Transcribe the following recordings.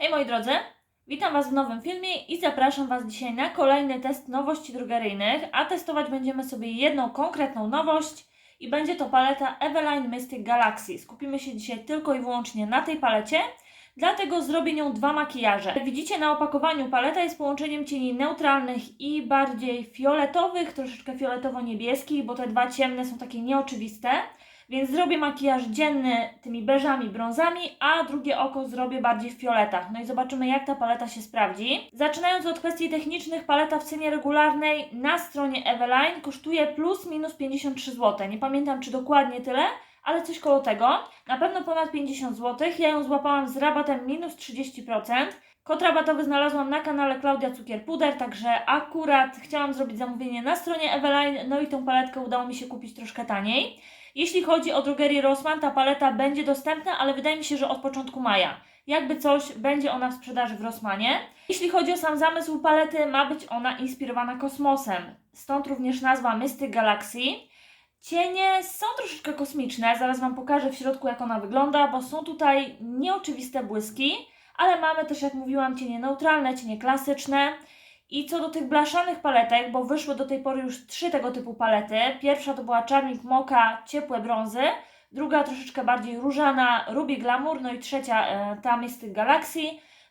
Hej moi drodzy, witam Was w nowym filmie i zapraszam Was dzisiaj na kolejny test nowości drogeryjnych, a testować będziemy sobie jedną konkretną nowość i będzie to paleta Eveline Mystic Galaxy. Skupimy się dzisiaj tylko i wyłącznie na tej palecie, dlatego zrobię nią dwa makijaże. Jak widzicie na opakowaniu paleta jest połączeniem cieni neutralnych i bardziej fioletowych, troszeczkę fioletowo-niebieskich, bo te dwa ciemne są takie nieoczywiste. Więc zrobię makijaż dzienny tymi beżami, brązami, a drugie oko zrobię bardziej w fioletach. No i zobaczymy, jak ta paleta się sprawdzi. Zaczynając od kwestii technicznych, paleta w cenie regularnej na stronie Eveline kosztuje plus minus 53 zł. Nie pamiętam, czy dokładnie tyle, ale coś koło tego. Na pewno ponad 50 zł. Ja ją złapałam z rabatem minus 30%. Kod rabatowy znalazłam na kanale Klaudia Cukier Puder, także akurat chciałam zrobić zamówienie na stronie Eveline, no i tą paletkę udało mi się kupić troszkę taniej. Jeśli chodzi o drogerię Rossmann, ta paleta będzie dostępna, ale wydaje mi się, że od początku maja. Jakby coś, będzie ona w sprzedaży w Rossmanie. Jeśli chodzi o sam zamysł palety, ma być ona inspirowana kosmosem. Stąd również nazwa Mystic Galaxy. Cienie są troszeczkę kosmiczne, zaraz Wam pokażę w środku jak ona wygląda, bo są tutaj nieoczywiste błyski, ale mamy też, jak mówiłam, cienie neutralne, cienie klasyczne. I co do tych blaszanych paletek, bo wyszły do tej pory już trzy tego typu palety. Pierwsza to była czarnik moka, ciepłe brązy. Druga troszeczkę bardziej różana, Ruby Glamour. No i trzecia e, ta Mystic Galaxy.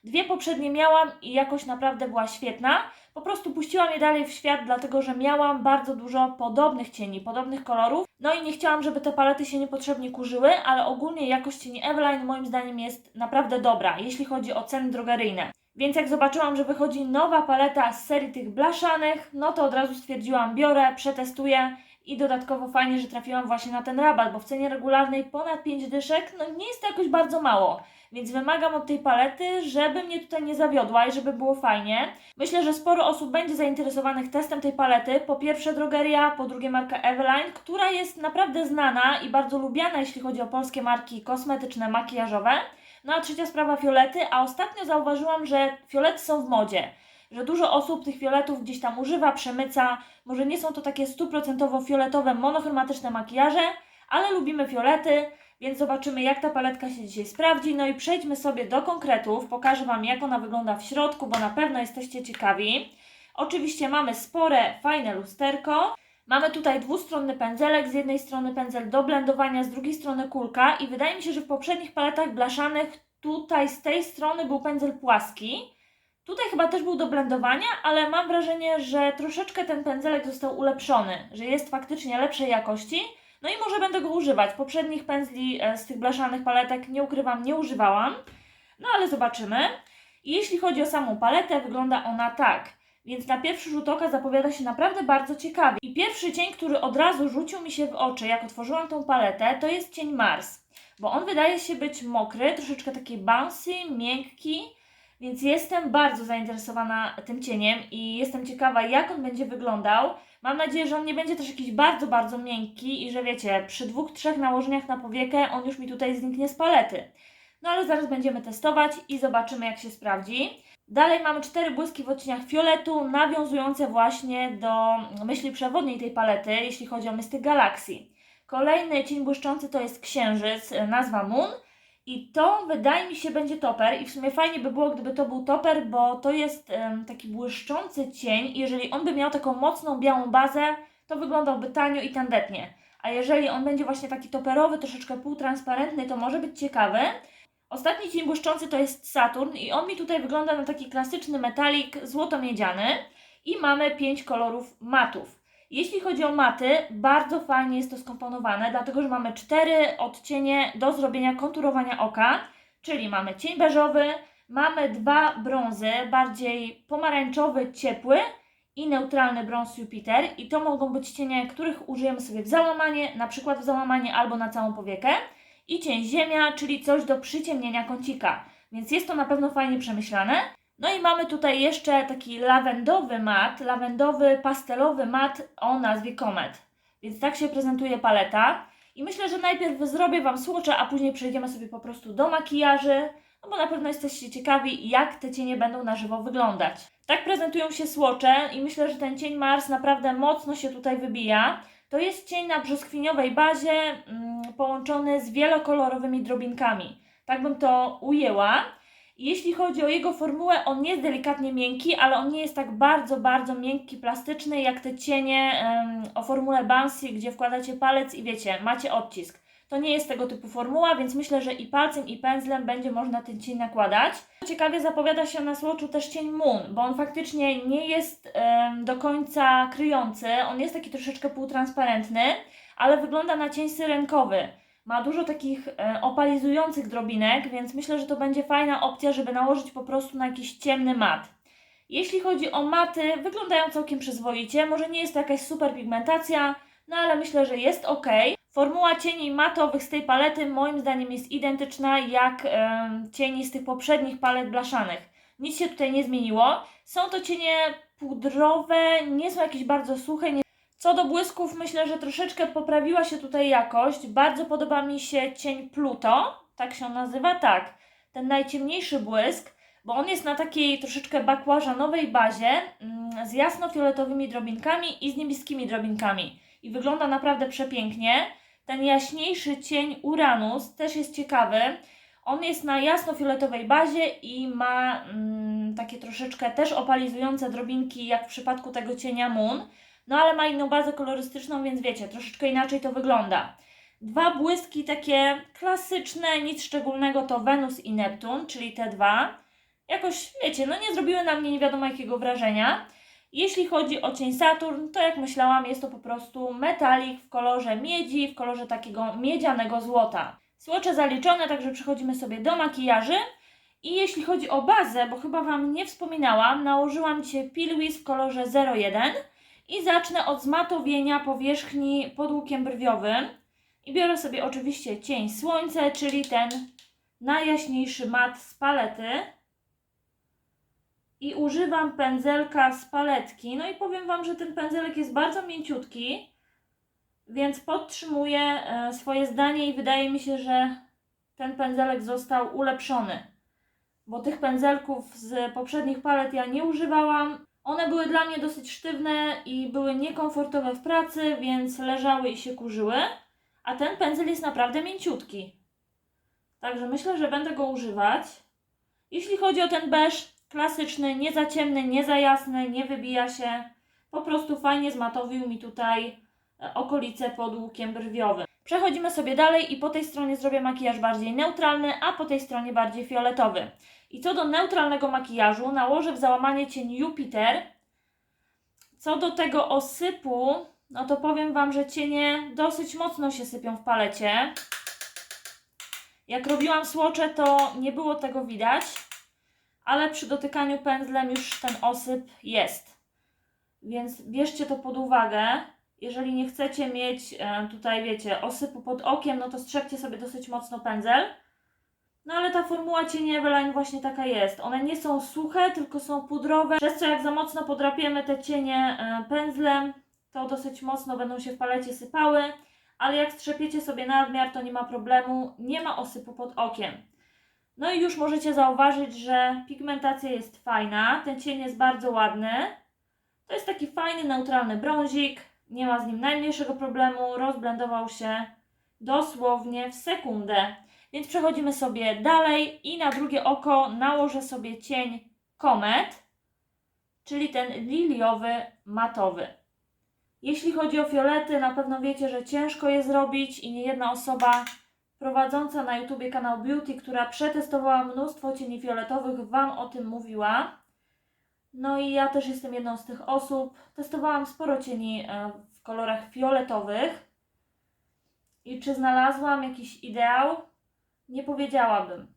Dwie poprzednie miałam i jakoś naprawdę była świetna. Po prostu puściłam je dalej w świat, dlatego że miałam bardzo dużo podobnych cieni, podobnych kolorów. No i nie chciałam, żeby te palety się niepotrzebnie kurzyły, ale ogólnie jakość cieni Eveline moim zdaniem jest naprawdę dobra, jeśli chodzi o ceny drogeryjne. Więc jak zobaczyłam, że wychodzi nowa paleta z serii tych blaszanych, no to od razu stwierdziłam, biorę, przetestuję i dodatkowo fajnie, że trafiłam właśnie na ten rabat, bo w cenie regularnej ponad 5 dyszek, no nie jest to jakoś bardzo mało. Więc wymagam od tej palety, żeby mnie tutaj nie zawiodła i żeby było fajnie. Myślę, że sporo osób będzie zainteresowanych testem tej palety. Po pierwsze drogeria, po drugie marka Eveline, która jest naprawdę znana i bardzo lubiana, jeśli chodzi o polskie marki kosmetyczne, makijażowe. No a trzecia sprawa fiolety, a ostatnio zauważyłam, że fiolety są w modzie. Że dużo osób tych fioletów gdzieś tam używa, przemyca. Może nie są to takie stuprocentowo fioletowe, monochromatyczne makijaże, ale lubimy fiolety, więc zobaczymy jak ta paletka się dzisiaj sprawdzi. No i przejdźmy sobie do konkretów. Pokażę Wam jak ona wygląda w środku, bo na pewno jesteście ciekawi. Oczywiście mamy spore, fajne lusterko. Mamy tutaj dwustronny pędzelek, z jednej strony pędzel do blendowania, z drugiej strony kulka i wydaje mi się, że w poprzednich paletach blaszanych tutaj z tej strony był pędzel płaski. Tutaj chyba też był do blendowania, ale mam wrażenie, że troszeczkę ten pędzelek został ulepszony, że jest faktycznie lepszej jakości. No i może będę go używać. Poprzednich pędzli e, z tych blaszanych paletek nie ukrywam, nie używałam. No ale zobaczymy. Jeśli chodzi o samą paletę, wygląda ona tak. Więc na pierwszy rzut oka zapowiada się naprawdę bardzo ciekawie. I pierwszy cień, który od razu rzucił mi się w oczy, jak otworzyłam tą paletę, to jest cień Mars. Bo on wydaje się być mokry, troszeczkę taki bouncy, miękki, więc jestem bardzo zainteresowana tym cieniem i jestem ciekawa, jak on będzie wyglądał. Mam nadzieję, że on nie będzie też jakiś bardzo, bardzo miękki i że wiecie, przy dwóch, trzech nałożeniach na powiekę on już mi tutaj zniknie z palety. No ale zaraz będziemy testować i zobaczymy, jak się sprawdzi. Dalej mamy cztery błyski w odcieniach fioletu, nawiązujące właśnie do myśli przewodniej tej palety, jeśli chodzi o Mystic Galaxy. Kolejny cień błyszczący to jest księżyc, e, nazwa Moon. I to wydaje mi się będzie toper i w sumie fajnie by było, gdyby to był toper, bo to jest em, taki błyszczący cień i jeżeli on by miał taką mocną białą bazę, to wyglądałby tanio i tandetnie. A jeżeli on będzie właśnie taki toperowy, troszeczkę półtransparentny, to może być ciekawy. Ostatni cień błyszczący to jest Saturn i on mi tutaj wygląda na taki klasyczny metalik złoto-miedziany. I mamy pięć kolorów matów. Jeśli chodzi o maty, bardzo fajnie jest to skomponowane, dlatego że mamy cztery odcienie do zrobienia konturowania oka, czyli mamy cień beżowy, mamy dwa brązy, bardziej pomarańczowy, ciepły i neutralny brąz Jupiter. I to mogą być cienie, których użyjemy sobie w załamanie, na przykład w załamanie albo na całą powiekę i cień ziemia, czyli coś do przyciemnienia kącika, więc jest to na pewno fajnie przemyślane. No i mamy tutaj jeszcze taki lawendowy mat, lawendowy, pastelowy mat o nazwie Comet. Więc tak się prezentuje paleta. I myślę, że najpierw zrobię Wam słocze, a później przejdziemy sobie po prostu do makijaży, no bo na pewno jesteście ciekawi, jak te cienie będą na żywo wyglądać. Tak prezentują się słocze i myślę, że ten cień Mars naprawdę mocno się tutaj wybija. To jest cień na brzoskwiniowej bazie, mm, połączony z wielokolorowymi drobinkami. Tak bym to ujęła. Jeśli chodzi o jego formułę, on jest delikatnie miękki, ale on nie jest tak bardzo, bardzo miękki, plastyczny jak te cienie o formule Bansi, gdzie wkładacie palec i wiecie, macie odcisk. To nie jest tego typu formuła, więc myślę, że i palcem, i pędzlem będzie można ten cień nakładać. Ciekawie zapowiada się na Swatchu też cień Moon, bo on faktycznie nie jest em, do końca kryjący, on jest taki troszeczkę półtransparentny, ale wygląda na cień syrenkowy. Ma dużo takich e, opalizujących drobinek, więc myślę, że to będzie fajna opcja, żeby nałożyć po prostu na jakiś ciemny mat. Jeśli chodzi o maty, wyglądają całkiem przyzwoicie. Może nie jest to jakaś super pigmentacja, no ale myślę, że jest ok. Formuła cieni matowych z tej palety moim zdaniem jest identyczna jak em, cieni z tych poprzednich palet blaszanych. Nic się tutaj nie zmieniło. Są to cienie pudrowe, nie są jakieś bardzo suche. Nie... Co do błysków, myślę, że troszeczkę poprawiła się tutaj jakość. Bardzo podoba mi się cień Pluto, tak się on nazywa, tak. Ten najciemniejszy błysk, bo on jest na takiej troszeczkę bakłażanowej bazie mm, z jasno-fioletowymi drobinkami i z niebieskimi drobinkami. I wygląda naprawdę przepięknie. Ten jaśniejszy cień Uranus też jest ciekawy. On jest na jasno-fioletowej bazie i ma mm, takie troszeczkę też opalizujące drobinki, jak w przypadku tego cienia Moon. No ale ma inną bazę kolorystyczną, więc wiecie, troszeczkę inaczej to wygląda. Dwa błyski takie klasyczne, nic szczególnego to Wenus i Neptun, czyli te dwa. Jakoś, wiecie, no nie zrobiły na mnie nie wiadomo jakiego wrażenia. Jeśli chodzi o cień Saturn, to jak myślałam, jest to po prostu metalik w kolorze miedzi, w kolorze takiego miedzianego złota. Słocze zaliczone, także przechodzimy sobie do makijaży. I jeśli chodzi o bazę, bo chyba Wam nie wspominałam, nałożyłam dzisiaj Pilwis w kolorze 01 i zacznę od zmatowienia powierzchni pod łukiem brwiowym. I biorę sobie oczywiście cień słońce, czyli ten najjaśniejszy mat z palety. I używam pędzelka z paletki. No i powiem Wam, że ten pędzelek jest bardzo mięciutki, więc podtrzymuję e, swoje zdanie i wydaje mi się, że ten pędzelek został ulepszony. Bo tych pędzelków z poprzednich palet ja nie używałam. One były dla mnie dosyć sztywne i były niekomfortowe w pracy, więc leżały i się kurzyły. A ten pędzel jest naprawdę mięciutki. Także myślę, że będę go używać. Jeśli chodzi o ten beż, klasyczny, nie za ciemny, nie za jasny, nie wybija się. Po prostu fajnie zmatowił mi tutaj e, okolice pod łukiem brwiowym. Przechodzimy sobie dalej i po tej stronie zrobię makijaż bardziej neutralny, a po tej stronie bardziej fioletowy. I co do neutralnego makijażu, nałożę w załamanie cień Jupiter. Co do tego osypu, no to powiem Wam, że cienie dosyć mocno się sypią w palecie. Jak robiłam słocze, to nie było tego widać, ale przy dotykaniu pędzlem już ten osyp jest. Więc bierzcie to pod uwagę. Jeżeli nie chcecie mieć e, tutaj, wiecie, osypu pod okiem, no to strzepcie sobie dosyć mocno pędzel. No ale ta formuła cieni Eveline właśnie taka jest. One nie są suche, tylko są pudrowe, przez co jak za mocno podrapiemy te cienie e, pędzlem, to dosyć mocno będą się w palecie sypały, ale jak strzepiecie sobie nadmiar, to nie ma problemu, nie ma osypu pod okiem. No i już możecie zauważyć, że pigmentacja jest fajna, ten cień jest bardzo ładny. To jest taki fajny, neutralny brązik, nie ma z nim najmniejszego problemu, rozblendował się dosłownie w sekundę. Więc przechodzimy sobie dalej i na drugie oko nałożę sobie cień Comet, czyli ten liliowy, matowy. Jeśli chodzi o fiolety, na pewno wiecie, że ciężko je zrobić i nie jedna osoba prowadząca na YouTubie kanał Beauty, która przetestowała mnóstwo cieni fioletowych, Wam o tym mówiła. No i ja też jestem jedną z tych osób. Testowałam sporo cieni e, w kolorach fioletowych. I czy znalazłam jakiś ideał? Nie powiedziałabym.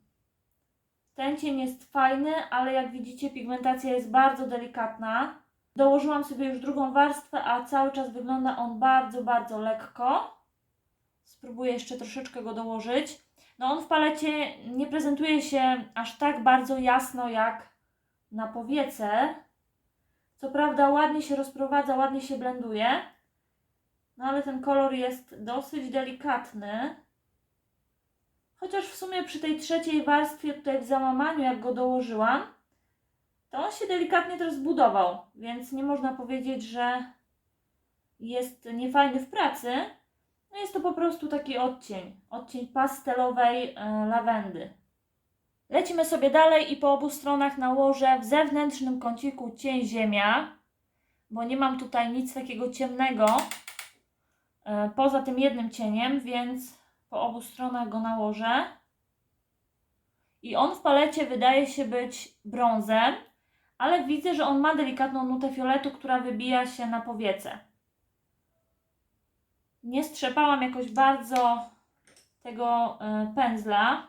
Ten cień jest fajny, ale jak widzicie pigmentacja jest bardzo delikatna. Dołożyłam sobie już drugą warstwę, a cały czas wygląda on bardzo, bardzo lekko. Spróbuję jeszcze troszeczkę go dołożyć. No on w palecie nie prezentuje się aż tak bardzo jasno jak na powiece. Co prawda ładnie się rozprowadza, ładnie się blenduje. No ale ten kolor jest dosyć delikatny. Chociaż w sumie przy tej trzeciej warstwie tutaj w załamaniu, jak go dołożyłam, to on się delikatnie też zbudował, więc nie można powiedzieć, że jest niefajny w pracy. No jest to po prostu taki odcień, odcień pastelowej e, lawendy. Lecimy sobie dalej i po obu stronach nałożę w zewnętrznym kąciku cień ziemia, bo nie mam tutaj nic takiego ciemnego e, poza tym jednym cieniem, więc po obu stronach go nałożę. I on w palecie wydaje się być brązem, ale widzę, że on ma delikatną nutę fioletu, która wybija się na powiece. Nie strzepałam jakoś bardzo tego e, pędzla,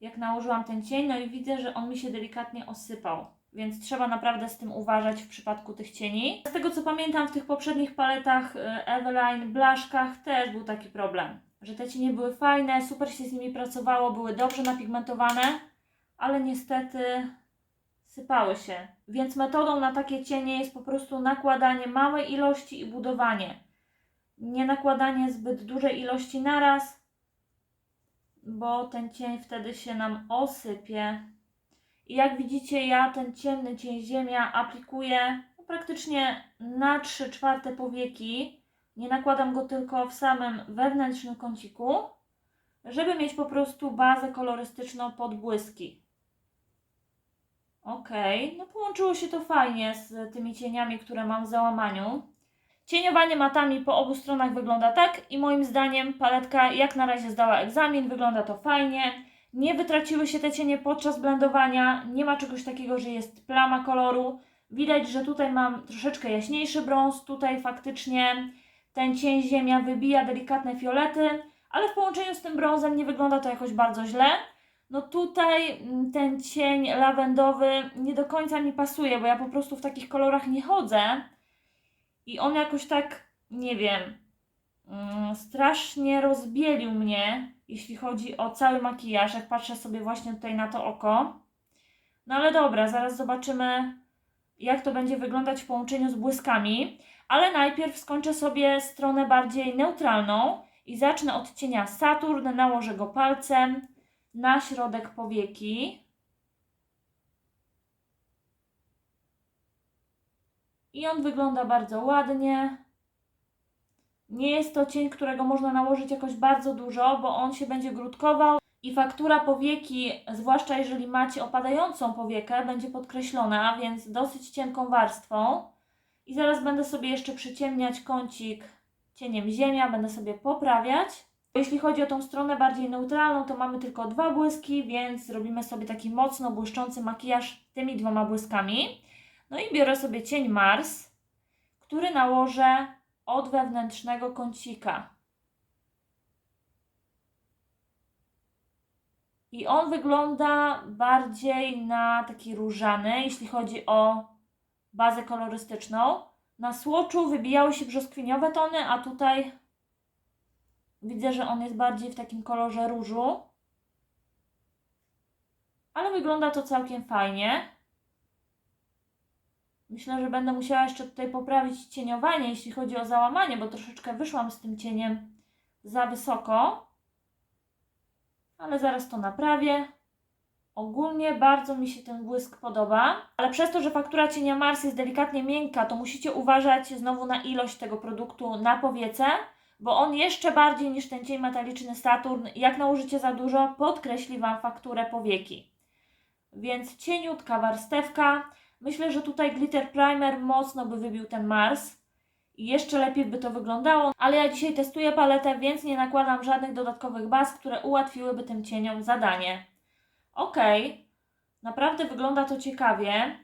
jak nałożyłam ten cień, no i widzę, że on mi się delikatnie osypał. Więc trzeba naprawdę z tym uważać w przypadku tych cieni. Z tego co pamiętam, w tych poprzednich paletach e, Eveline, blaszkach też był taki problem, że te cienie były fajne, super się z nimi pracowało, były dobrze napigmentowane, ale niestety sypały się. Więc metodą na takie cienie jest po prostu nakładanie małej ilości i budowanie. Nie nakładanie zbyt dużej ilości naraz, bo ten cień wtedy się nam osypie. I jak widzicie, ja ten ciemny cień ziemia aplikuję no, praktycznie na 3 czwarte powieki. Nie nakładam go tylko w samym wewnętrznym kąciku, żeby mieć po prostu bazę kolorystyczną pod błyski. Ok, no połączyło się to fajnie z tymi cieniami, które mam w załamaniu. Cieniowanie matami po obu stronach wygląda tak i moim zdaniem paletka jak na razie zdała egzamin, wygląda to fajnie. Nie wytraciły się te cienie podczas blendowania, nie ma czegoś takiego, że jest plama koloru. Widać, że tutaj mam troszeczkę jaśniejszy brąz, tutaj faktycznie ten cień ziemia wybija delikatne fiolety, ale w połączeniu z tym brązem nie wygląda to jakoś bardzo źle. No tutaj mm, ten cień lawendowy nie do końca mi pasuje, bo ja po prostu w takich kolorach nie chodzę. I on jakoś tak, nie wiem, mm, strasznie rozbielił mnie, jeśli chodzi o cały makijaż, jak patrzę sobie właśnie tutaj na to oko. No ale dobra, zaraz zobaczymy, jak to będzie wyglądać w połączeniu z błyskami. Ale najpierw skończę sobie stronę bardziej neutralną i zacznę od cienia Saturn, nałożę go palcem na środek powieki. I on wygląda bardzo ładnie. Nie jest to cień, którego można nałożyć jakoś bardzo dużo, bo on się będzie grudkował i faktura powieki, zwłaszcza jeżeli macie opadającą powiekę, będzie podkreślona, więc dosyć cienką warstwą. I zaraz będę sobie jeszcze przyciemniać kącik cieniem ziemia, będę sobie poprawiać. Jeśli chodzi o tą stronę bardziej neutralną, to mamy tylko dwa błyski, więc zrobimy sobie taki mocno błyszczący makijaż tymi dwoma błyskami. No i biorę sobie cień Mars, który nałożę od wewnętrznego kącika. I on wygląda bardziej na taki różany, jeśli chodzi o bazę kolorystyczną. Na słoczu wybijały się brzoskwiniowe tony, a tutaj widzę, że on jest bardziej w takim kolorze różu. Ale wygląda to całkiem fajnie. Myślę, że będę musiała jeszcze tutaj poprawić cieniowanie, jeśli chodzi o załamanie, bo troszeczkę wyszłam z tym cieniem za wysoko. Ale zaraz to naprawię. Ogólnie bardzo mi się ten błysk podoba, ale przez to, że faktura cienia Mars jest delikatnie miękka, to musicie uważać znowu na ilość tego produktu na powiece, bo on jeszcze bardziej niż ten cień metaliczny Saturn, jak nałożycie za dużo, podkreśli Wam fakturę powieki. Więc cieniutka warstewka. Myślę, że tutaj glitter primer mocno by wybił ten Mars i jeszcze lepiej by to wyglądało, ale ja dzisiaj testuję paletę, więc nie nakładam żadnych dodatkowych baz, które ułatwiłyby tym cieniom zadanie. Ok, naprawdę wygląda to ciekawie.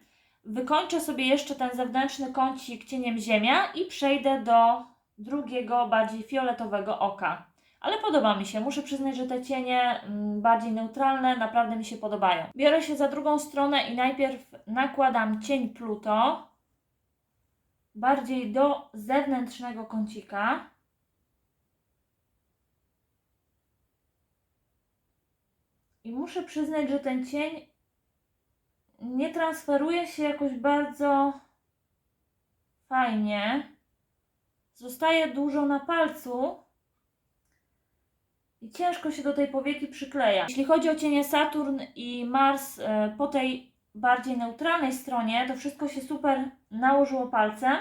Wykończę sobie jeszcze ten zewnętrzny kącik cieniem ziemia i przejdę do drugiego, bardziej fioletowego oka. Ale podoba mi się. Muszę przyznać, że te cienie mm, bardziej neutralne naprawdę mi się podobają. Biorę się za drugą stronę i najpierw nakładam cień Pluto bardziej do zewnętrznego kącika. I muszę przyznać, że ten cień nie transferuje się jakoś bardzo fajnie. Zostaje dużo na palcu i ciężko się do tej powieki przykleja. Jeśli chodzi o cienie Saturn i Mars e, po tej bardziej neutralnej stronie, to wszystko się super nałożyło palcem,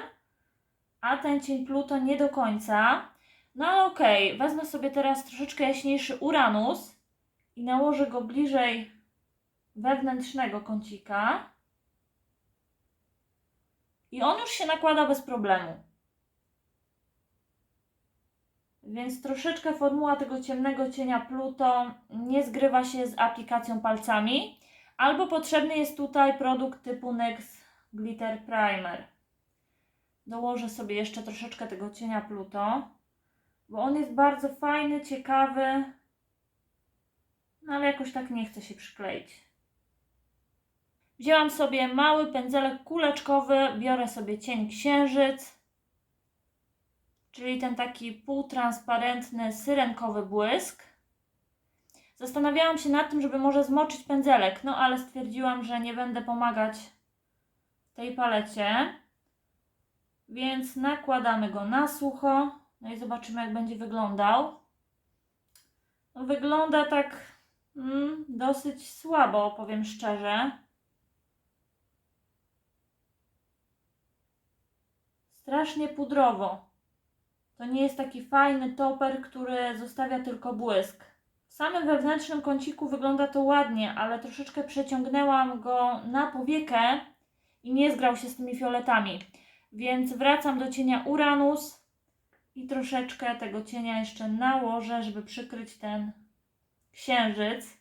a ten cień Pluto nie do końca. No ale okej, wezmę sobie teraz troszeczkę jaśniejszy Uranus i nałożę go bliżej wewnętrznego kącika. I on już się nakłada bez problemu. Więc troszeczkę formuła tego ciemnego cienia Pluto nie zgrywa się z aplikacją palcami. Albo potrzebny jest tutaj produkt typu NYX Glitter Primer. Dołożę sobie jeszcze troszeczkę tego cienia Pluto, bo on jest bardzo fajny, ciekawy, no ale jakoś tak nie chce się przykleić. Wzięłam sobie mały pędzelek kuleczkowy, biorę sobie cień księżyc, czyli ten taki półtransparentny, syrenkowy błysk. Zastanawiałam się nad tym, żeby może zmoczyć pędzelek, no ale stwierdziłam, że nie będę pomagać tej palecie. Więc nakładamy go na sucho. No i zobaczymy, jak będzie wyglądał. No, wygląda tak mm, dosyć słabo, powiem szczerze. Strasznie pudrowo. To nie jest taki fajny toper, który zostawia tylko błysk. W samym wewnętrznym kąciku wygląda to ładnie, ale troszeczkę przeciągnęłam go na powiekę i nie zgrał się z tymi fioletami. Więc wracam do cienia Uranus i troszeczkę tego cienia jeszcze nałożę, żeby przykryć ten księżyc,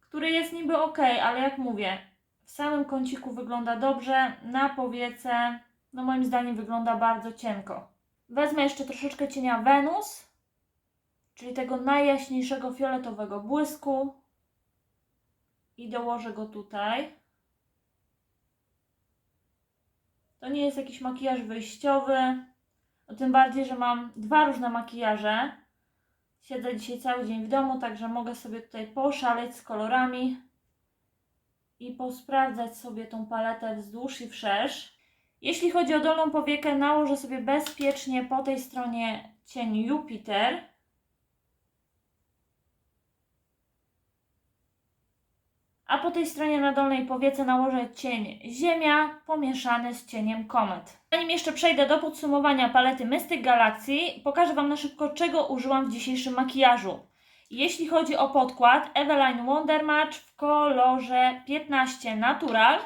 który jest niby ok, ale jak mówię, w samym kąciku wygląda dobrze, na powiece, no moim zdaniem wygląda bardzo cienko. Wezmę jeszcze troszeczkę cienia Wenus, czyli tego najjaśniejszego fioletowego błysku i dołożę go tutaj. To nie jest jakiś makijaż wyjściowy, no tym bardziej, że mam dwa różne makijaże. Siedzę dzisiaj cały dzień w domu, także mogę sobie tutaj poszaleć z kolorami i posprawdzać sobie tą paletę wzdłuż i wszerz. Jeśli chodzi o dolną powiekę, nałożę sobie bezpiecznie po tej stronie cień Jupiter. A po tej stronie na dolnej powiece nałożę cień Ziemia pomieszany z cieniem Komet. Zanim jeszcze przejdę do podsumowania palety Mystic Galaxy, pokażę Wam na szybko, czego użyłam w dzisiejszym makijażu. Jeśli chodzi o podkład, Eveline Wonder Match w kolorze 15 Natural,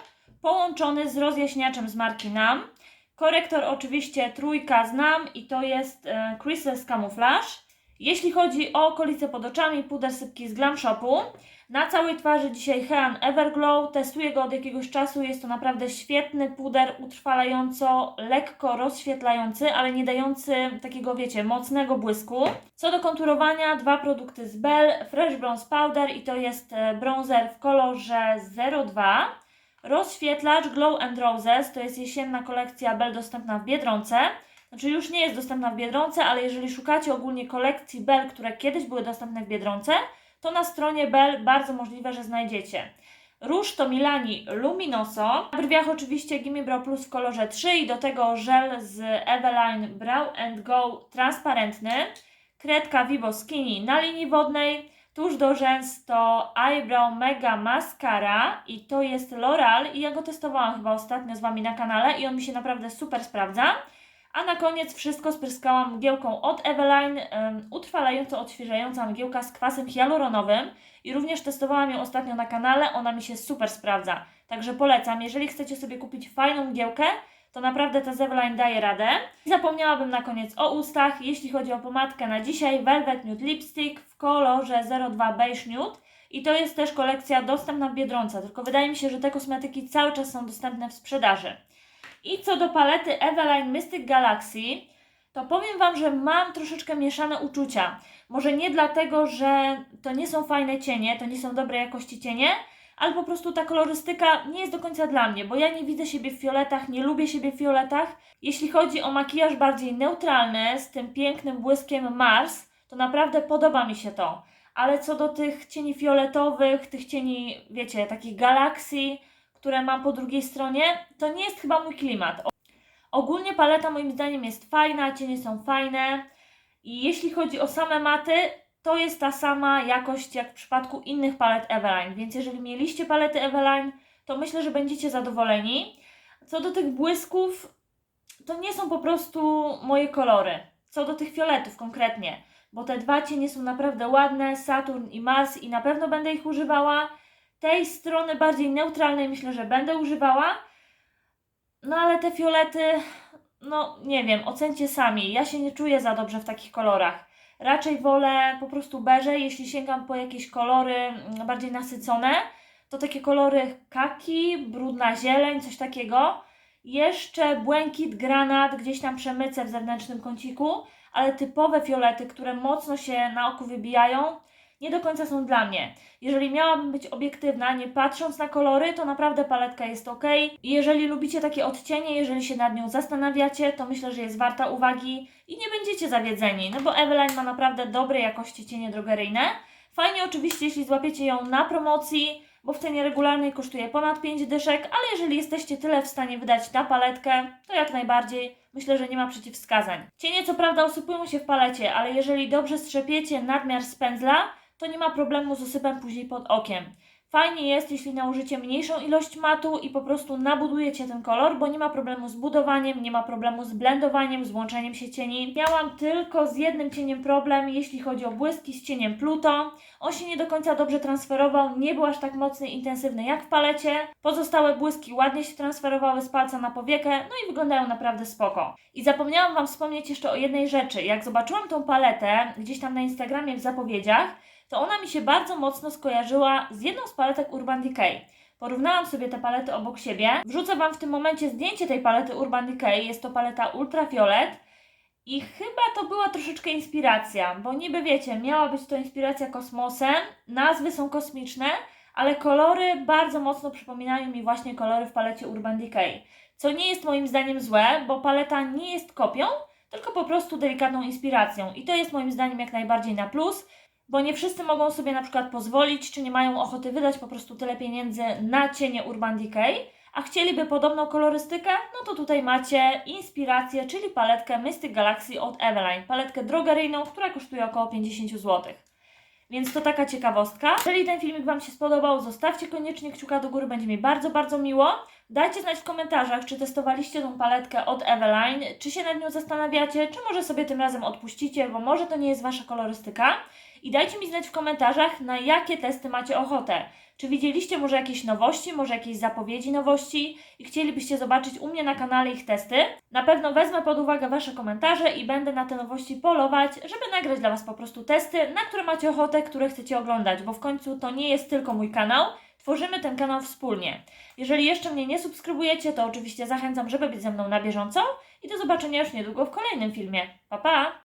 połączony z rozjaśniaczem z marki NAM. Korektor oczywiście trójka znam i to jest e, Creaseless Camouflage. Jeśli chodzi o okolice pod oczami, puder sypki z Glam Shopu. Na całej twarzy dzisiaj Hean Everglow. Testuję go od jakiegoś czasu. Jest to naprawdę świetny puder, utrwalająco, lekko rozświetlający, ale nie dający takiego, wiecie, mocnego błysku. Co do konturowania, dwa produkty z Bell. Fresh Bronze Powder i to jest e, bronzer w kolorze 02. Rozświetlacz Glow and Roses to jest jesienna kolekcja Bell dostępna w Biedronce. Znaczy już nie jest dostępna w Biedronce, ale jeżeli szukacie ogólnie kolekcji Bell, które kiedyś były dostępne w Biedronce, to na stronie Bell bardzo możliwe, że znajdziecie. Róż to Milani Luminoso. Na brwiach oczywiście Gimme Brow Plus w kolorze 3 i do tego żel z Eveline Brow and Go transparentny. Kredka Vivo Skinny na linii wodnej. Tuż do rzęs to Eyebrow Mega Mascara i to jest L'Oreal i ja go testowałam chyba ostatnio z Wami na kanale i on mi się naprawdę super sprawdza. A na koniec wszystko spryskałam mgiełką od Eveline, utrwalająco odświeżająca mgiełka z kwasem hialuronowym i również testowałam ją ostatnio na kanale, ona mi się super sprawdza. Także polecam, jeżeli chcecie sobie kupić fajną mgiełkę, to naprawdę ta z Eveline daje radę. I zapomniałabym na koniec o ustach, jeśli chodzi o pomadkę na dzisiaj, Velvet Nude Lipstick w kolorze 02 Beige Nude. I to jest też kolekcja dostępna w Biedronce, tylko wydaje mi się, że te kosmetyki cały czas są dostępne w sprzedaży. I co do palety Eveline Mystic Galaxy, to powiem Wam, że mam troszeczkę mieszane uczucia. Może nie dlatego, że to nie są fajne cienie, to nie są dobrej jakości cienie, ale po prostu ta kolorystyka nie jest do końca dla mnie, bo ja nie widzę siebie w fioletach, nie lubię siebie w fioletach. Jeśli chodzi o makijaż bardziej neutralny, z tym pięknym błyskiem Mars, to naprawdę podoba mi się to. Ale co do tych cieni fioletowych, tych cieni, wiecie, takich galaksji, które mam po drugiej stronie, to nie jest chyba mój klimat. Ogólnie paleta moim zdaniem jest fajna, cienie są fajne i jeśli chodzi o same maty, to jest ta sama jakość jak w przypadku innych palet Eveline, więc jeżeli mieliście palety Eveline, to myślę, że będziecie zadowoleni. Co do tych błysków, to nie są po prostu moje kolory. Co do tych fioletów konkretnie, bo te dwa cienie są naprawdę ładne, Saturn i Mars i na pewno będę ich używała. tej strony bardziej neutralnej myślę, że będę używała. No ale te fiolety, no nie wiem, ocencie sami. Ja się nie czuję za dobrze w takich kolorach. Raczej wolę po prostu beże, jeśli sięgam po jakieś kolory mm, bardziej nasycone, to takie kolory kaki, brudna zieleń, coś takiego. Jeszcze błękit, granat, gdzieś tam przemycę w zewnętrznym kąciku, ale typowe fiolety, które mocno się na oku wybijają, nie do końca są dla mnie. Jeżeli miałabym być obiektywna, nie patrząc na kolory, to naprawdę paletka jest ok. Jeżeli lubicie takie odcienie, jeżeli się nad nią zastanawiacie, to myślę, że jest warta uwagi i nie będziecie zawiedzeni, no bo Eveline ma naprawdę dobrej jakości cienie drogeryjne. Fajnie oczywiście, jeśli złapiecie ją na promocji, bo w cenie regularnej kosztuje ponad 5 dyszek, ale jeżeli jesteście tyle w stanie wydać na paletkę, to jak najbardziej myślę, że nie ma przeciwwskazań. Cienie co prawda usypują się w palecie, ale jeżeli dobrze strzepiecie nadmiar z pędzla, to nie ma problemu z usypem później pod okiem. Fajnie jest, jeśli nałożycie mniejszą ilość matu i po prostu nabudujecie ten kolor, bo nie ma problemu z budowaniem, nie ma problemu z blendowaniem, z łączeniem się cieni. Miałam tylko z jednym cieniem problem, jeśli chodzi o błyski z cieniem Pluto. On się nie do końca dobrze transferował, nie był aż tak mocny intensywny jak w palecie. Pozostałe błyski ładnie się transferowały z palca na powiekę, no i wyglądają naprawdę spoko. I zapomniałam Wam wspomnieć jeszcze o jednej rzeczy. Jak zobaczyłam tą paletę gdzieś tam na Instagramie w zapowiedziach, to ona mi się bardzo mocno skojarzyła z jedną z paletek Urban Decay. Porównałam sobie te palety obok siebie. Wrzucę Wam w tym momencie zdjęcie tej palety Urban Decay. Jest to paleta Ultrafiolet. I chyba to była troszeczkę inspiracja, bo niby wiecie, miała być to inspiracja kosmosem, nazwy są kosmiczne, ale kolory bardzo mocno przypominają mi właśnie kolory w palecie Urban Decay. Co nie jest moim zdaniem złe, bo paleta nie jest kopią, tylko po prostu delikatną inspiracją. I to jest moim zdaniem jak najbardziej na plus bo nie wszyscy mogą sobie na przykład pozwolić, czy nie mają ochoty wydać po prostu tyle pieniędzy na cienie Urban Decay, a chcieliby podobną kolorystykę, no to tutaj macie inspirację, czyli paletkę Mystic Galaxy od Eveline, paletkę drogeryjną, która kosztuje około 50 zł. Więc to taka ciekawostka. Jeżeli ten filmik Wam się spodobał, zostawcie koniecznie kciuka do góry, będzie mi bardzo, bardzo miło. Dajcie znać w komentarzach, czy testowaliście tą paletkę od Eveline, czy się nad nią zastanawiacie, czy może sobie tym razem odpuścicie, bo może to nie jest Wasza kolorystyka. I dajcie mi znać w komentarzach, na jakie testy macie ochotę. Czy widzieliście może jakieś nowości, może jakieś zapowiedzi nowości i chcielibyście zobaczyć u mnie na kanale ich testy? Na pewno wezmę pod uwagę Wasze komentarze i będę na te nowości polować, żeby nagrać dla Was po prostu testy, na które macie ochotę, które chcecie oglądać, bo w końcu to nie jest tylko mój kanał, tworzymy ten kanał wspólnie. Jeżeli jeszcze mnie nie subskrybujecie, to oczywiście zachęcam, żeby być ze mną na bieżąco i do zobaczenia już niedługo w kolejnym filmie. Pa pa!